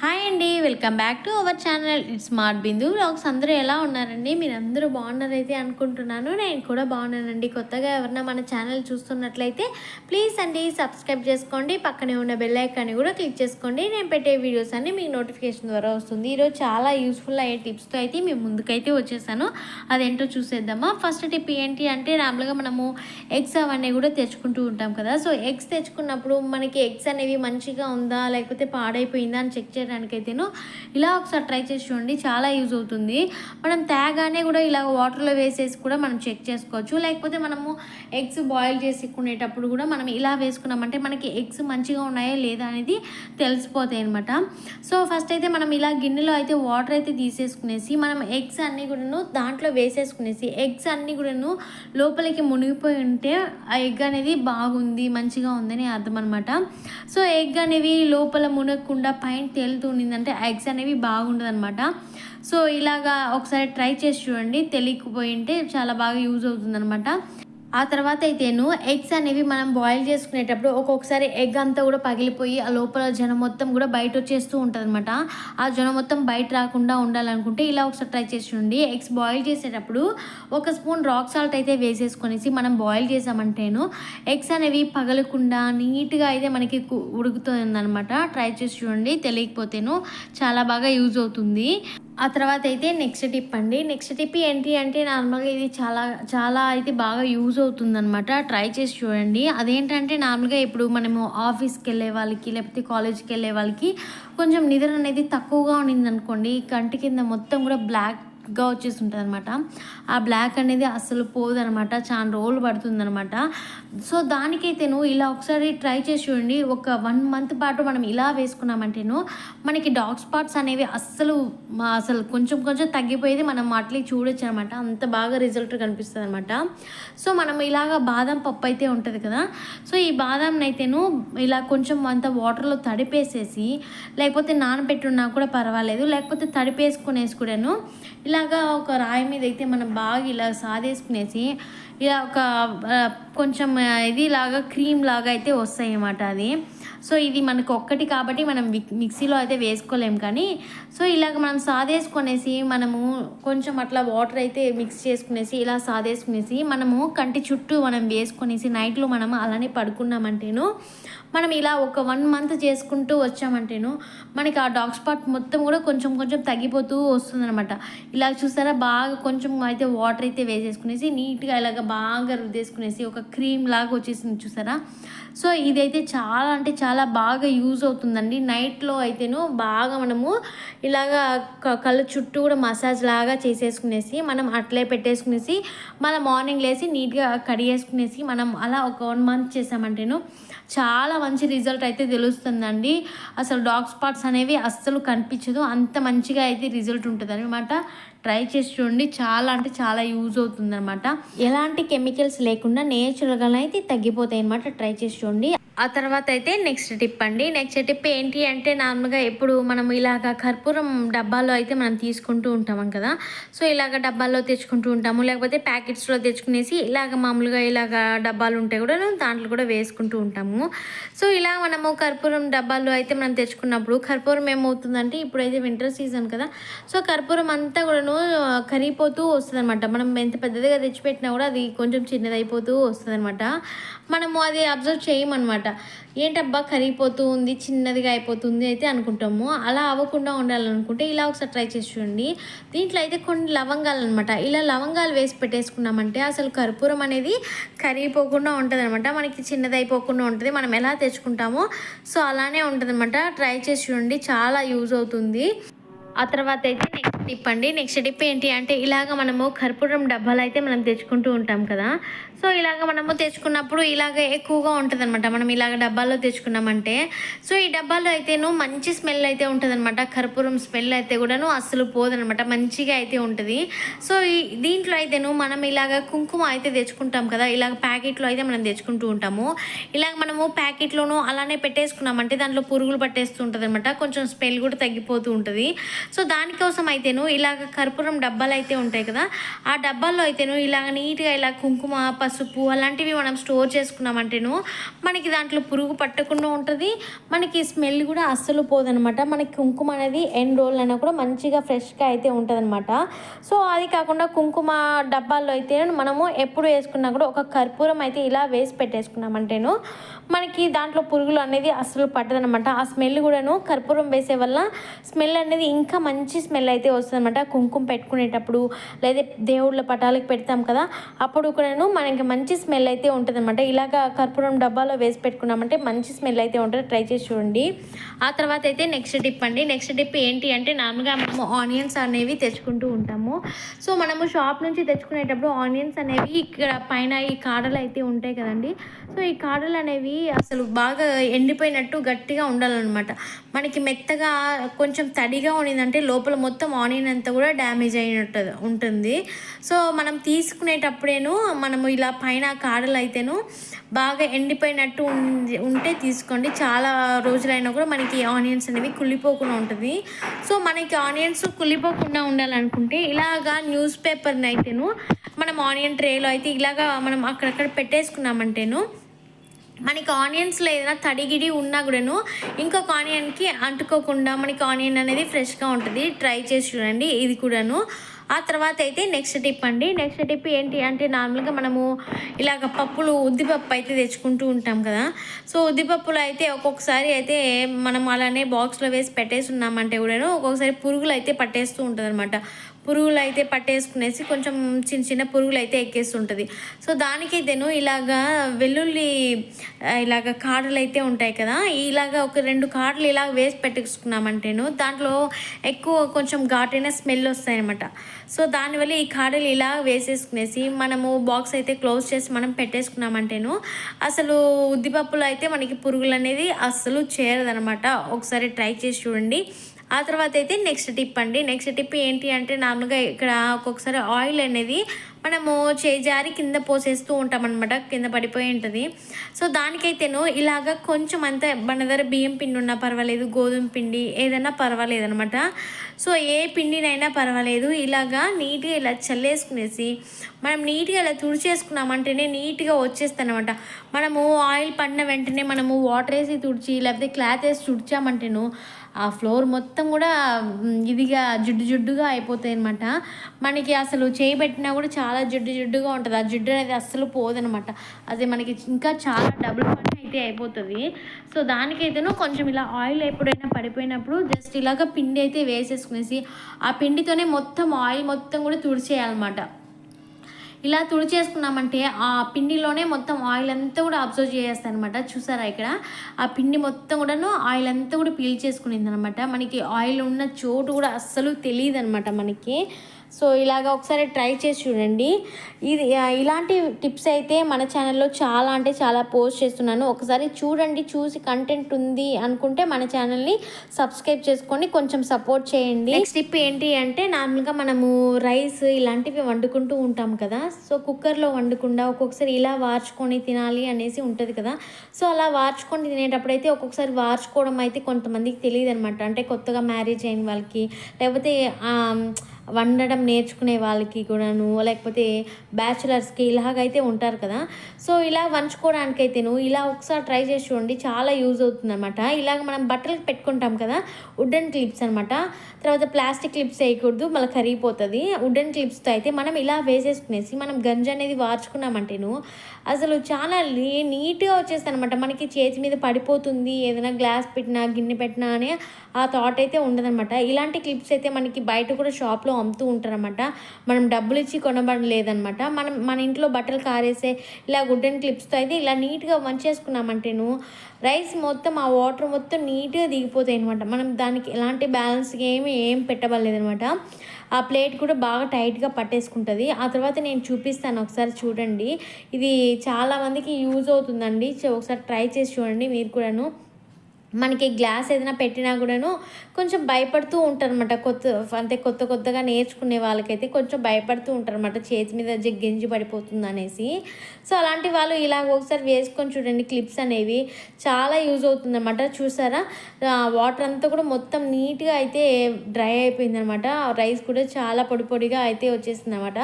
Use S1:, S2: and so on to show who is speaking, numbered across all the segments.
S1: Hi అండి welcome back to our channel. It's smart Bindu blogs. అందరూ ఎలా ఉన్నారండి? మీరు అందరూ బాగున్నారైతే అనుకుంటున్నాను. నేను కూడా బాగున్నానండి. కొత్తగా ఎవరైనా మన ఛానల్ చూస్తున్నట్లయితే ప్లీజ్ అండి సబ్స్క్రైబ్ చేసుకోండి. పక్కనే ఉన్న బెల్ ఐకాన్ని కూడా క్లిక్ చేసుకోండి. నేను పెట్టే వీడియోస్ అన్ని మీకు నోటిఫికేషన్ ద్వారా వస్తుంది. ఈరోజు చాలా యూస్ఫుల్ అయ్యే టిప్స్తో అయితే మేము ముందుకైతే వచ్చేసాను. అదేంటో చూసేద్దామా. ఫస్ట్ టిప్ ఏంటి అంటే నార్మల్గా మనము ఎగ్స్ అవన్నీ కూడా తెచ్చుకుంటూ ఉంటాం కదా. సో ఎగ్స్ తెచ్చుకున్నప్పుడు మనకి ఎగ్స్ అనేవి మంచిగా ఉందా లేకపోతే పాడైపోయిందా అని చెక్ చేయడానికైతేను ఇలా ఒకసారి ట్రై చేసి చూడండి చాలా యూజ్ అవుతుంది. మనం తేగానే కూడా ఇలా వాటర్లో వేసేసి కూడా మనం చెక్ చేసుకోవచ్చు. లేకపోతే మనము ఎగ్స్ బాయిల్ చేసుకునేటప్పుడు కూడా మనం ఇలా వేసుకున్నామంటే మనకి ఎగ్స్ మంచిగా ఉన్నాయా లేదా అనేది తెలిసిపోతాయి అనమాట సో ఫస్ట్ అయితే మనం ఇలా గిన్నెలో అయితే వాటర్ అయితే తీసేసుకునేసి మనం ఎగ్స్ అన్నీ కూడాను దాంట్లో వేసేసుకునేసి ఎగ్స్ అన్నీ కూడాను లోపలికి మునిగిపోయి ఉంటే ఆ ఎగ్ అనేది బాగుంది మంచిగా ఉందని అర్థం అనమాట సో ఎగ్ అనేవి లోపల మునగకుండా పైన తేలుతూ ఉండిందంటే ఎగ్స్ అనేవి బాగుండదు అనమాట సో ఇలాగా ఒకసారి ట్రై చేసి చూడండి. తెలియకపోయి ఉంటే చాలా బాగా యూజ్ అవుతుంది ఆ తర్వాత అయితేను ఎగ్స్ అనేవి మనం బాయిల్ చేసుకునేటప్పుడు ఒక్కొక్కసారి ఎగ్ అంతా కూడా పగిలిపోయి ఆ లోపల జనం మొత్తం కూడా బయట వచ్చేస్తూ ఉంటుంది అనమాట ఆ జనం మొత్తం బయట రాకుండా ఉండాలనుకుంటే ఇలా ఒకసారి ట్రై చేసి ఎగ్స్ బాయిల్ చేసేటప్పుడు ఒక స్పూన్ రాక్ సాల్ట్ అయితే వేసేసుకొనేసి మనం బాయిల్ చేసామంటేను ఎగ్స్ అనేవి పగలకుండా నీట్గా అయితే మనకి ఉడుకుతుంది అనమాట ట్రై చేసి చూడండి. తెలియకపోతేను చాలా బాగా యూజ్ అవుతుంది. ఆ తర్వాత అయితే నెక్స్ట్ టిప్ అండి. నెక్స్ట్ టిప్ ఏంటి అంటే నార్మల్గా ఇది చాలా చాలా అయితే బాగా యూజ్ అవుతుందనమాట ట్రై చేసి చూడండి. అదేంటంటే నార్మల్గా ఇప్పుడు మనము ఆఫీస్కి వెళ్ళే వాళ్ళకి లేకపోతే కాలేజ్కి వెళ్ళే వాళ్ళకి కొంచెం నిద్ర అనేది తక్కువగా ఉండింది అనుకోండి కంటి కింద మొత్తం కూడా బ్లాక్ బ్లాక్గా వచ్చేసి ఉంటుంది అనమాట ఆ బ్లాక్ అనేది అస్సలు పోదనమాట చాలా రోజులు పడుతుందనమాట సో దానికైతేను ఇలా ఒకసారి ట్రై చేసి చూడండి. ఒక వన్ మంత్ పాటు మనం ఇలా వేసుకున్నామంటేను మనకి డాగ్ స్పాట్స్ అనేవి అస్సలు అసలు కొంచెం కొంచెం తగ్గిపోయేది మనం అట్లే చూడొచ్చు అనమాట అంత బాగా రిజల్ట్ కనిపిస్తుంది అనమాట సో మనం ఇలాగ బాదం పప్పు అయితే ఉంటుంది కదా. సో ఈ బాదంని అయితేను ఇలా కొంచెం అంత వాటర్లో తడిపేసేసి లేకపోతే నానబెట్టున్నా కూడా పర్వాలేదు. లేకపోతే తడిపేసుకునేసి కూడాను ఇలా ఇలాగా ఒక రాయి మీద అయితే మనం బాగా ఇలా సాదేసుకునేసి ఇలా ఒక కొంచెం ఇది లాగా క్రీమ్ లాగా అయితే వస్తాయి అన్నమాట అది. సో ఇది మనకు ఒక్కటి కాబట్టి మనం మిక్సీలో అయితే వేసుకోలేం కానీ సో ఇలాగ మనం సాదేసుకునేసి మనము కొంచెం అట్లా వాటర్ అయితే మిక్స్ చేసుకునేసి ఇలా సాదేసుకునేసి మనము కంటి చుట్టూ మనం వేసుకునేసి నైట్లో మనం అలానే పడుకున్నామంటేను మనం ఇలా ఒక వన్ మంత్ చేసుకుంటూ వచ్చామంటేను మనకి ఆ డాగ్ స్పాట్ మొత్తం కూడా కొంచెం కొంచెం తగ్గిపోతూ వస్తుందన్నమాట. ఇలా చూసారా బాగా కొంచెం అయితే వాటర్ అయితే వేసేసుకునేసి నీట్గా ఇలాగ బాగా రుద్దేసుకునేసి ఒక క్రీమ్ లాగా వచ్చేసింది చూసారా? సో ఇదైతే చాలా అంటే చాలా బాగా యూజ్ అవుతుందండి. నైట్లో అయితేను బాగా మనము ఇలాగా క- కళ్ళ చుట్టూ కూడా మసాజ్ లాగా చేసేసుకునేసి మనం అట్లే పెట్టేసుకునేసి మళ్ళీ మార్నింగ్ లేసి నీట్గా కడిగేసుకునేసి మనం అలా ఒక వన్ మంత్ చేసామంటేను చాలా మంచి రిజల్ట్ అయితే తెలుస్తుందండి. అసలు డాగ్ స్పాట్స్ అనేవి అస్సలు కనిపించదు. అంత మంచిగా అయితే రిజల్ట్ ఉంటుంది అనమాట ట్రై చేసి చూడండి. చాలా అంటే చాలా యూజ్ అవుతుందనమాట ఎలాంటి కెమికల్స్ లేకుండా నేచురల్గా అయితే తగ్గిపోతాయి అనమాట ట్రై చేసి చూడండి. ఆ తర్వాత అయితే నెక్స్ట్ టిప్ అండి. నెక్స్ట్ టిప్ ఏంటి అంటే నార్మల్గా ఎప్పుడు మనం ఇలాగ కర్పూరం డబ్బాలో అయితే మనం తీసుకుంటూ ఉంటాం కదా. సో ఇలాగ డబ్బాల్లో తెచ్చుకుంటూ ఉంటాము. లేకపోతే ప్యాకెట్స్లో తెచ్చుకునేసి ఇలాగ మామూలుగా ఇలాగ డబ్బాలు ఉంటాయి కూడా దాంట్లో కూడా వేసుకుంటూ ఉంటాము. సో ఇలా మనము కర్పూరం డబ్బాల్లో అయితే మనం తెచ్చుకున్నప్పుడు కర్పూరం ఏమవుతుందంటే ఇప్పుడైతే వింటర్ సీజన్ కదా. సో కర్పూరం అంతా కూడాను కరిగిపోతూ వస్తుంది అనమాట మనం ఎంత పెద్దదిగా తెచ్చిపెట్టినా కూడా అది కొంచెం చిన్నదైపోతూ వస్తుంది అనమాట మనము అది అబ్జర్వ్ చేయమన్నమాట. ఏంటబ్బా కరిగిపోతూ ఉంది చిన్నదిగా అయిపోతుంది అయితే అనుకుంటాము. అలా అవ్వకుండా ఉండాలనుకుంటే ఇలా ఒకసారి ట్రై చేసి చూడండి. దీంట్లో అయితే కొన్ని లవంగాలు అనమాట ఇలా లవంగాలు వేసి పెట్టేసుకున్నామంటే అసలు కర్పూరం అనేది కరిగిపోకుండా ఉంటుంది అనమాట మనకి చిన్నది అయిపోకుండా ఉంటుంది. మనం ఎలా తెచ్చుకుంటామో సో అలానే ఉంటుంది అనమాట ట్రై చేసి చూడండి. చాలా యూజ్ అవుతుంది. ఆ తర్వాత అయితే నెక్స్ట్ టిప్ అండి. నెక్స్ట్ టిప్ ఏంటి అంటే ఇలాగ మనము కర్పూరం డబ్బాలు అయితే మనం తెచ్చుకుంటూ ఉంటాం కదా. సో ఇలాగ మనము తెచ్చుకున్నప్పుడు ఇలాగ ఎక్కువగా ఉంటుంది అనమాట మనం ఇలాగ డబ్బాల్లో తెచ్చుకున్నామంటే సో ఈ డబ్బాలో అయితేను మంచి స్మెల్ అయితే ఉంటుంది అనమాట కర్పూరం స్మెల్ అయితే కూడాను అస్సలు పోదనమాట మంచిగా అయితే ఉంటుంది. సో ఈ దీంట్లో అయితేను మనం ఇలాగ కుంకుమ అయితే తెచ్చుకుంటాం కదా ఇలాగ ప్యాకెట్లో అయితే మనం తెచ్చుకుంటూ ఉంటాము. ఇలాగ మనము ప్యాకెట్లోనూ అలానే పెట్టేసుకున్నామంటే దాంట్లో పురుగులు పట్టేస్తూ ఉంటుంది అనమాట కొంచెం స్మెల్ కూడా తగ్గిపోతూ ఉంటుంది. సో దానికోసం అయితేను ఇలాగ కర్పూరం డబ్బాలు అయితే ఉంటాయి కదా ఆ డబ్బాల్లో అయితేను ఇలాగ నీట్గా ఇలా కుంకుమ పసుపు అలాంటివి మనం స్టోర్ చేసుకున్నామంటేను మనకి దాంట్లో పురుగు పట్టకుండా ఉంటుంది. మనకి స్మెల్ కూడా అస్సలు పోదనమాట. మనకి కుంకుమ అనేది ఎన్ని రోజులైనా కూడా మంచిగా ఫ్రెష్గా అయితే ఉంటుందన్నమాట సో అది కాకుండా కుంకుమ డబ్బాల్లో అయితే మనము ఎప్పుడు వేసుకున్నా కూడా ఒక కర్పూరం అయితే ఇలా వేసి పెట్టేసుకున్నామంటేను మనకి దాంట్లో పురుగులు అనేది అస్సలు పట్టదనమాట. ఆ స్మెల్ కూడాను కర్పూరం వేసే వల్ల స్మెల్ అనేది ఇంకా మంచి స్మెల్ అయితే వస్తుందన్నమాట కుంకుమ పెట్టుకునేటప్పుడు లేదా దేవుళ్ళ పటాలకు పెడతాం కదా అప్పుడు కూడాను మనకి మంచి స్మెల్ అయితే ఉంటుందన్నమాట. ఇలాగ కర్పూరం డబ్బాలో వేసి పెట్టుకున్నామంటే మంచి స్మెల్ అయితే ఉంటుంది. ట్రై చేసి చూడండి. ఆ తర్వాత అయితే నెక్స్ట్ డిప్ అండి. నెక్స్ట్ డిప్ ఏంటి అంటే నార్మల్గా మనము ఆనియన్స్ అనేవి తెచ్చుకుంటూ ఉంటాము. సో మనము షాప్ నుంచి తెచ్చుకునేటప్పుడు ఆనియన్స్ అనేవి ఇక్కడ పైన ఈ కాడలు అయితే ఉంటాయి కదండి. సో ఈ కాడలు అనేవి అసలు బాగా ఎండిపోయినట్టు గట్టిగా ఉండాలన్నమాట. మనకి మెత్తగా కొంచెం తడిగా ఉండిందంటే లోపల మొత్తం ఆనియన్ అంతా కూడా డ్యామేజ్ అయినట్టు ఉంటుంది. సో మనం తీసుకునేటప్పుడేను మనము ఇలా పైన కాడలు అయితేను బాగా ఎండిపోయినట్టు ఉంటే తీసుకోండి. చాలా రోజులైనా కూడా మనకి ఆనియన్స్ అనేవి కుళ్ళిపోకుండా ఉంటుంది. సో మనకి ఆనియన్స్ కుళ్ళిపోకుండా ఉండాలనుకుంటే ఇలాగా న్యూస్ పేపర్ని అయితేను మనం ఆనియన్ ట్రేలో అయితే ఇలాగా మనం అక్కడక్కడ పెట్టేసుకున్నామంటేను మనకి ఆనియన్స్లో ఏదైనా తడిగిడి ఉన్నా కూడాను ఇంకొక ఆనియన్కి అంటుకోకుండా మనకి ఆనియన్ అనేది ఫ్రెష్గా ఉంటుంది. ట్రై చేసి చూడండి. ఇది కూడాను ఆ తర్వాత అయితే నెక్స్ట్ టిప్ అండి. నెక్స్ట్ టిప్ ఏంటి అంటే నార్మల్గా మనము ఇలాగ పప్పులు ఉద్దిపప్పు అయితే తెచ్చుకుంటూ ఉంటాం కదా. సో ఉద్దిపప్పులు అయితే ఒక్కొక్కసారి అయితే మనం అలానే బాక్స్లో వేసి పెట్టేసి ఉన్నామంటే కూడాను ఒక్కొక్కసారి పురుగులు అయితే పట్టేస్తూ ఉంటుంది అనమాట పురుగులు అయితే పట్టేసుకునేసి కొంచెం చిన్న చిన్న పురుగులు అయితే ఎక్కేస్తుంటుంది. సో దానికైతేను ఇలాగా వెల్లుల్లి ఇలాగ కాడలు అయితే ఉంటాయి కదా ఇలాగ ఒక రెండు కాడలు ఇలా వేసి పెట్టేసుకున్నామంటేను దాంట్లో ఎక్కువ కొంచెం ఘాటైన స్మెల్ వస్తాయి అనమాట సో దానివల్ల ఈ కాడలు ఇలా వేసేసుకునేసి మనము బాక్స్ అయితే క్లోజ్ చేసి మనం పెట్టేసుకున్నామంటేను అసలు ఉద్దిపప్పులో అయితే మనకి పురుగులు అనేది అస్సలు చేరదనమాట ఒకసారి ట్రై చేసి చూడండి. ఆ తర్వాత అయితే నెక్స్ట్ టిప్ అండి. నెక్స్ట్ టిప్ ఏంటి అంటే నార్మల్గా ఇక్కడ ఒక్కొక్కసారి ఆయిల్ అనేది మనము చేజారి కింద పోసేస్తూ ఉంటామన్నమాట. కింద పడిపోయి ఉంటుంది. సో దానికైతేను ఇలాగ కొంచెం అంతా మన దగ్గర బియ్యం పిండి ఉన్నా పర్వాలేదు గోధుమ పిండి ఏదైనా పర్వాలేదు అనమాట సో ఏ పిండినైనా పర్వాలేదు. ఇలాగా నీట్గా ఇలా చల్లేసుకునేసి మనం నీట్గా ఇలా తుడిచేసుకున్నామంటేనే నీట్గా వచ్చేస్తానమాట మనము ఆయిల్ పడిన వెంటనే మనము వాటర్ వేసి తుడిచి లేకపోతే క్లాత్ వేసి తుడిచామంటేను ఆ ఫ్లోర్ మొత్తం కూడా ఇదిగా జిడ్డు జిడ్డుగా అయిపోతాయి అనమాట మనకి అసలు చేయి పెట్టినా కూడా చాలా జిడ్డు జిడ్డుగా ఉంటుంది. ఆ జిడ్డు అనేది అస్సలు పోదనమాట అది మనకి ఇంకా చాలా డబుల్ పని అయితే అయిపోతుంది. సో దానికైతేనూ కొంచెం ఇలా ఆయిల్ ఎప్పుడైనా పడిపోయినప్పుడు జస్ట్ ఇలాగ పిండి అయితే వేసేసుకునేసి ఆ పిండితోనే మొత్తం ఆయిల్ మొత్తం కూడా తుడిచేయాలన్నమాట. ఇలా తుడిచేసుకున్నామంటే ఆ పిండిలోనే మొత్తం ఆయిల్ అంతా కూడా అబ్జర్వ్ చేసేస్తాయి అనమాట చూసారా ఇక్కడ? ఆ పిండి మొత్తం కూడాను ఆయిల్ అంతా కూడా పీల్చేసుకునింది అనమాట మనకి ఆయిల్ ఉన్న చోటు కూడా అస్సలు తెలియదు అనమాట మనకి. సో ఇలాగ ఒకసారి ట్రై చేసి చూడండి. ఇది ఇలాంటి టిప్స్ అయితే మన ఛానల్లో చాలా అంటే చాలా పోస్ట్ చేస్తున్నాను. ఒకసారి చూడండి చూసి కంటెంట్ ఉంది అనుకుంటే మన ఛానల్ని సబ్స్క్రైబ్ చేసుకొని కొంచెం సపోర్ట్ చేయండి. నెక్స్ట్ టిప్ ఏంటి అంటే నార్మల్గా మనము రైస్ ఇలాంటివి వండుకుంటూ ఉంటాం కదా. సో కుక్కర్లో వండకుండా ఒక్కొక్కసారి ఇలా వార్చుకొని తినాలి అనేసి ఉంటుంది కదా. సో అలా వార్చుకొని తినేటప్పుడు అయితే ఒక్కొక్కసారి వార్చుకోవడం అయితే కొంతమందికి తెలియదు అనమాట అంటే కొత్తగా మ్యారేజ్ అయిన వాళ్ళకి లేకపోతే వండడం నేర్చుకునే వాళ్ళకి కూడాను లేకపోతే బ్యాచులర్స్కి ఇలాగైతే ఉంటారు కదా. సో ఇలా వంచుకోవడానికైతేను ఇలా ఒకసారి ట్రై చేసి చూడండి చాలా యూజ్ అవుతుంది అనమాట ఇలాగ మనం బట్టలకు పెట్టుకుంటాం కదా వుడెన్ క్లిప్స్ అనమాట తర్వాత ప్లాస్టిక్ క్లిప్స్ వేయకూడదు మళ్ళీ కరిగిపోతుంది. వుడెన్ క్లిప్స్తో అయితే మనం ఇలా వేసేసుకునేసి మనం గంజ అనేది వార్చుకున్నామంటేను అసలు చాలా నీట్గా వచ్చేస్తుంది అనమాట మనకి చేతి మీద పడిపోతుంది ఏదైనా గ్లాస్ పెట్టినా గిన్నె పెట్టినా అనే ఆ థాట్ అయితే ఉండదనమాట ఇలాంటి క్లిప్స్ అయితే మనకి బయట కూడా షాప్లో అమ్ముతూ ఉంటారనమాట మనం డబ్బులు ఇచ్చి కొనబడలేదనమాట మనం మన ఇంట్లో బట్టలు కారేసే ఇలా గుడ్డెన్ క్లిప్స్తో అయితే ఇలా నీట్గా వంచేసుకున్నామంటేను రైస్ మొత్తం ఆ వాటర్ మొత్తం నీట్గా దిగిపోతాయి అనమాట మనం దానికి ఎలాంటి బ్యాలెన్స్ ఏమి ఏం పెట్టబడలేదనమాట ఆ ప్లేట్ కూడా బాగా టైట్గా పట్టేసుకుంటుంది. ఆ తర్వాత నేను చూపిస్తాను ఒకసారి చూడండి. ఇది చాలామందికి యూజ్ అవుతుందండి. ఒకసారి ట్రై చేసి చూడండి మీరు కూడాను. మనకి గ్లాస్ ఏదైనా పెట్టినా కూడాను కొంచెం భయపడుతూ ఉంటారనమాట కొత్త అంటే కొత్త కొత్తగా నేర్చుకునే వాళ్ళకైతే కొంచెం భయపడుతూ ఉంటారనమాట చేతి మీద గింజి పడిపోతుంది అనేసి. సో అలాంటి వాళ్ళు ఇలా ఒకసారి వేసుకొని చూడండి క్లిప్స్ అనేవి చాలా యూజ్ అవుతుందన్నమాట. చూసారా? వాటర్ అంతా కూడా మొత్తం నీట్గా అయితే డ్రై అయిపోయిందనమాట రైస్ కూడా చాలా పొడి పొడిగా అయితే వచ్చేసింది అనమాట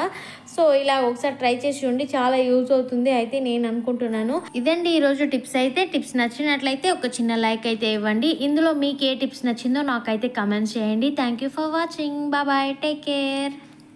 S1: సో ఇలా ఒకసారి ట్రై చేసి చూడండి చాలా యూజ్ అవుతుంది అయితే నేను అనుకుంటున్నాను. ఇదండి ఈరోజు టిప్స్ అయితే. టిప్స్ నచ్చినట్లయితే ఒక చిన్న లైక్ అయితే ఇవ్వండి. ఇందులో మీకు ఏ టిప్స్ నచ్చిందో నాకైతే కమెంట్స్ చేయండి. థ్యాంక్ యూ ఫర్ వాచింగ్ బాబాయ్ టేక్ కేర్